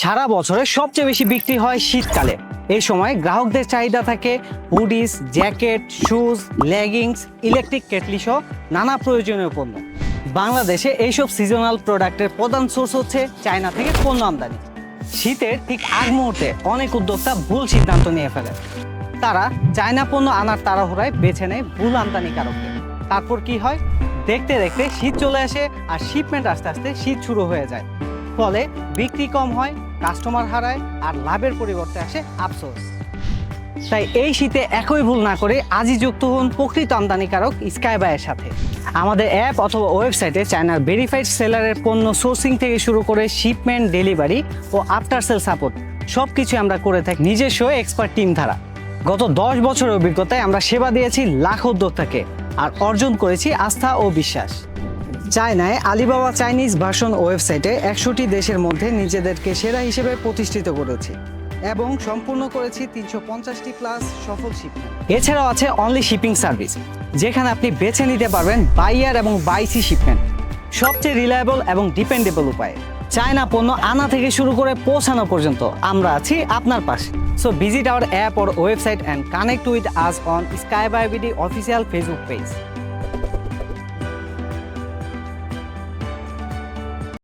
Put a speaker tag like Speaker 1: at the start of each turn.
Speaker 1: সারা বছরে সবচেয়ে বেশি বিক্রি হয় শীতকালে। এই সময় গ্রাহকদের চাহিদা থাকে hoodies, jacket, shoes, leggings, electric kettle সহ নানা প্রয়োজনীয় পণ্য। বাংলাদেশে এইসব সিজনাল প্রোডাক্টের প্রধান সোর্স হচ্ছে চায়না থেকে পণ্য আমদানি। শীতের ঠিক আগ মুহূর্তে অনেক উদ্যোক্তা ভুল সিদ্ধান্ত নিয়ে ফেলে তারা চায়না পণ্য আনার তাড়াহুড়ায় বেছে নেয় ভুল আমদানিকারককে তারপর কি হয়? দেখতে দেখতে শীত চলে আসে আর শিপমেন্ট আস্তে আস্তে শীত শুরু হয়ে যায়। ফলে বিক্রি কম হয় কাস্টমার হারায় আর লাভের পরিবর্তে আসে আফসোস। তাই এই শীতে একই ভুল না করে আজই যুক্ত হন প্রকৃত আমদানিকারক স্কাইবায়ের সাথে। আমাদের অ্যাপ অথবা ওয়েবসাইটে চায়নার ভেরিফাইড সেলারের পণ্য সোর্সিং থেকে শুরু করে শিপমেন্ট, ডেলিভারি ও আফটার সেল সাপোর্ট সব কিছু আমরা করে থাকি নিজস্ব এক্সপার্ট টিম দ্বারা। গত দশ বছরের অভিজ্ঞতায় আমরা সেবা দিয়েছি লাখ উদ্যোক্তাকে আর অর্জন করেছি আস্থা ও বিশ্বাস। চায়নায় আলিবাবা চাইনিজ ভার্সন ওয়েবসাইটে একশোটি দেশের মধ্যে নিজেদেরকে সেরা হিসেবে প্রতিষ্ঠিত করেছে এবং সম্পূর্ণ করেছি তিনশো পঞ্চাশটি প্লাস সফল শিপমেন্ট। এছাড়াও আছে অনলি শিপিং সার্ভিস যেখানে আপনি বেছে নিতে পারবেন বাইয়ার এবং বাইসি শিপমেন্ট সবচেয়ে রিলায়েবল এবং ডিপেন্ডেবল উপায়ে। চায়না পণ্য আনা থেকে শুরু করে পৌঁছানো পর্যন্ত আমরা আছি আপনার পাশে। So visit our app or website and connect with us on sky buy BD official Facebook page